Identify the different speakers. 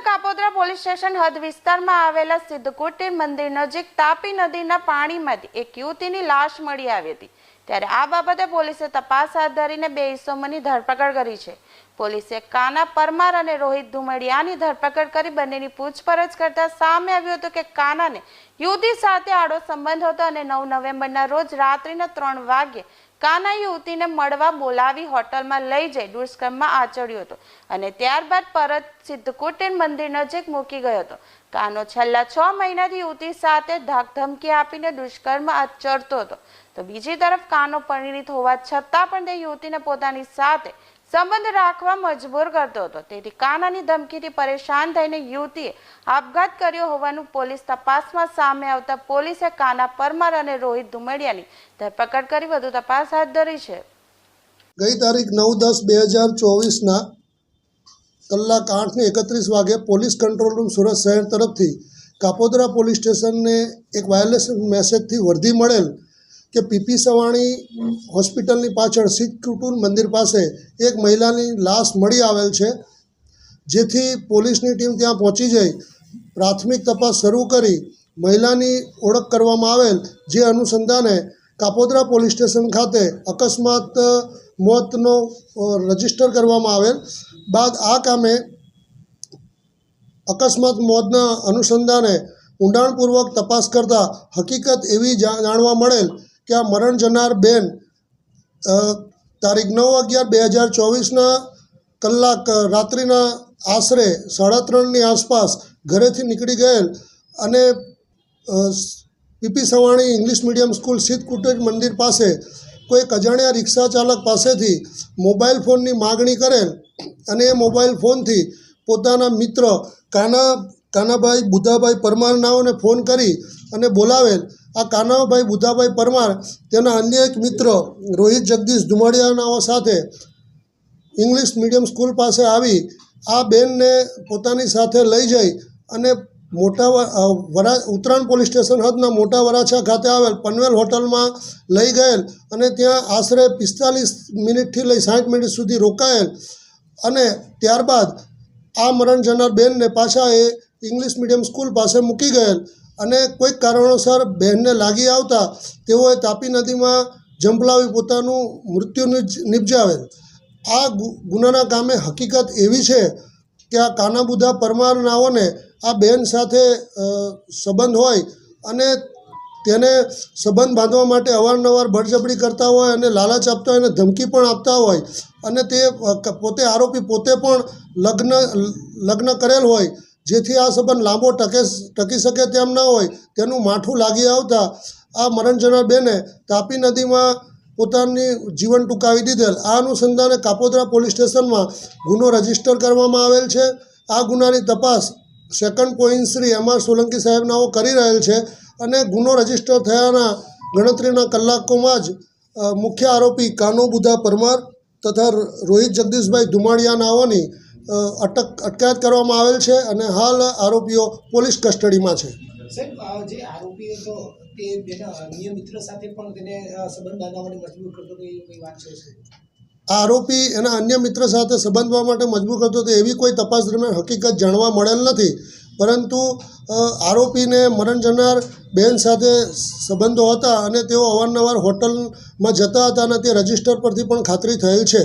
Speaker 1: Kapodra station હદ વિસ્તારમાં આવેલા સિદ્ધકુટીર મંદિર નજીક તાપી નદીના પાણીમાંથી એક યુવતીની લાશ મળી આવી હતી. ત્યારે આ બાબતે પોલીસે તપાસ હાથ ધરીને બે ઇસમોની ધરપકડ કરી છે. પોલીસે કાના પરમાર અને રોહિત ધુમડિયાની ધરપકડ કરી બંનેની પૂછપરછ કરતા સામે આવ્યું હતું કે કાનાને યુવતી સાથે આડો સંબંધ હતો અને નવ નવેમ્બરના રોજ રાત્રિના ત્રણ વાગ્યે કાના યુવતીને મળવા બોલાવી હોટલમાં લઈ જઈ દુષ્કર્મમાં આચર્યો હતો. અને ત્યારબાદ પરત સિદ્ધકુટીર મંદિર નજીક મૂકી ગયો હતો. કાનો છેલ્લા છ મહિનાથી યુવતી સાથે ધાકધમકી આપીને દુષ્કર્મ આચરતો હતો. તો બીજી તરફ કાનો પરિણિત હોવા છતાં પણ તે યુવતીને પોતાની સાથે સંબંધ રાખવા મજબૂર કરતો હતો. તેથી કાનાની ધમકીથી પરેશાન થઈને યુવતીએ આપઘાત કર્યો હોવાનું પોલીસ તપાસમાં સામે આવતા પોલીસે કાના પરમાર અને રોહિત ધુમડિયાની ધરપકડ કરી વધુ તપાસ હાથ ધરી છે.
Speaker 2: ગઈ તારીખ નવ દસ બે હજાર ચોવીસના કલાક આઠને એકત્રીસ વાગે પોલીસ કંટ્રોલ રૂમ સુરત શહેર તરફથી કાપોદરા પોલીસ સ્ટેશનને એક વાયરલેસ મેસેજથી વર્ધી મળેલ કે પીપી સવાણી હોસ્પિટલની પાછળ શીખ કુટુંબ મંદિર પાસે એક મહિલાની લાશ મળી આવેલ છે, જેથી પોલીસની ટીમ ત્યાં પહોંચી જઈ પ્રાથમિક તપાસ શરૂ કરી મહિલાની ઓળખ કરવામાં આવેલ, જે અનુસંધાને કાપોદરા પોલીસ સ્ટેશન ખાતે અકસ્માત મોતનો રજિસ્ટર કરવામાં આવેલ બાદ આ કામે અકસ્માત મોતના અનુસંધાને ઊંડાણપૂર્વક તપાસ કરતાં હકીકત એવી જાણવા મળેલ કે આ મરણ જનાર બેન તારીખ નવ અગિયાર બે હજાર ચોવીસના કલાક રાત્રિના આશરે સાડા ત્રણની આસપાસ ઘરેથી નીકળી ગયેલ અને PP Savani English medium school સિદ્ધ કુટેજ મંદિર પાસે કોઈ એક અજાણ્યા રિક્ષા ચાલક પાસેથી મોબાઈલ ફોનની માગણી કરેલ અને એ મોબાઈલ ફોનથી પોતાના મિત્ર કાના, કાનાભાઈ બુધાભાઈ પરમારનાઓને ફોન કરી અને બોલાવેલ. આ કાનાભાઈ બુધાભાઈ પરમાર તેના અન્ય એક મિત્ર રોહિત જગદીશ ધુમાડિયાનાઓ સાથે ઇંગ્લિશ મીડિયમ સ્કૂલ પાસે આવી. આ બેનને પોતાની સાથે લઈ જઈ અને મોટા વરા, ઉત્તરાયણ પોલીસ સ્ટેશન હદના મોટા વરાછા ખાતે આવેલ પનવેલ હોટલમાં લઈ ગયેલ અને ત્યાં આશરે પિસ્તાલીસ મિનિટથી લઈ સાઠ મિનિટ સુધી રોકાયેલ અને ત્યારબાદ આ મરણ જનાર બહેનને પાછા એ ઇંગ્લિશ મીડિયમ સ્કૂલ પાસે મૂકી ગયેલ અને કોઈક કારણોસર બહેનને લાગી આવતા તેઓએ તાપી નદીમાં ઝંપલાવી પોતાનું મૃત્યુ નિપજાવેલ. આ ગુનાના કામે હકીકત એવી છે કે આ કાનાબુધા પરમારનાઓને આ બહેન સાથે સંબંધ હોય અને તેને સંબંધ બાંધવા માટે અવારનવાર બળજબરી કરતા હોય અને લાલચ આપતા હોય અને ધમકી પણ આપતા હોય અને તે પોતે આરોપી પોતે પણ લગ્ન લગ્ન કરેલ હોય, જેથી આ સંબંધ લાંબો ટકે, ટકી શકે તેમ ન હોય, તેનું માઠું લાગી આવતા આ મરણ જનાર બેને તાપી નદીમાં પોતાની જીવન ટૂંકાવી દીધેલ. આ અનુસંધાને કાપોદ્રા પોલીસ સ્ટેશનમાં ગુનો રજિસ્ટર કરવામાં આવેલ છે. આ ગુનાની તપાસ second point Shri M R Solanki સાહેબનાઓ કરી રહેલ છે અને ગુનો રજિસ્ટર થયાના ગણતરીના કલાકોમાં જ મુખ્ય આરોપી કાનો બુધા પરમાર તથા રોહિત જગદીશભાઈ ધુમાડિયાનાઓની અ, અટક અટકાયત કરવામાં આવેલ છે અને હાલ આરોપીઓ પોલીસ કસ્ટડીમાં છે
Speaker 3: સાહેબ જે આરોપીઓ તો તે સાથે પણ તેને સંબંધ બાંધવા મજબૂર કરતો કોઈ વાત છે?
Speaker 2: આ આરોપી એના અન્ય મિત્ર સાથે સંબંધવા માટે મજબૂર કરતો હતો. એવી કોઈ તપાસ દરમિયાન હકીકત જાણવા મળેલ નથી. પરંતુ આરોપીને મરણ જનાર બેન સાથે સંબંધો હતા અને તેઓ અવારનવાર હોટલમાં જતા હતા અને તે રજિસ્ટર પરથી પણ ખાતરી થયેલ છે.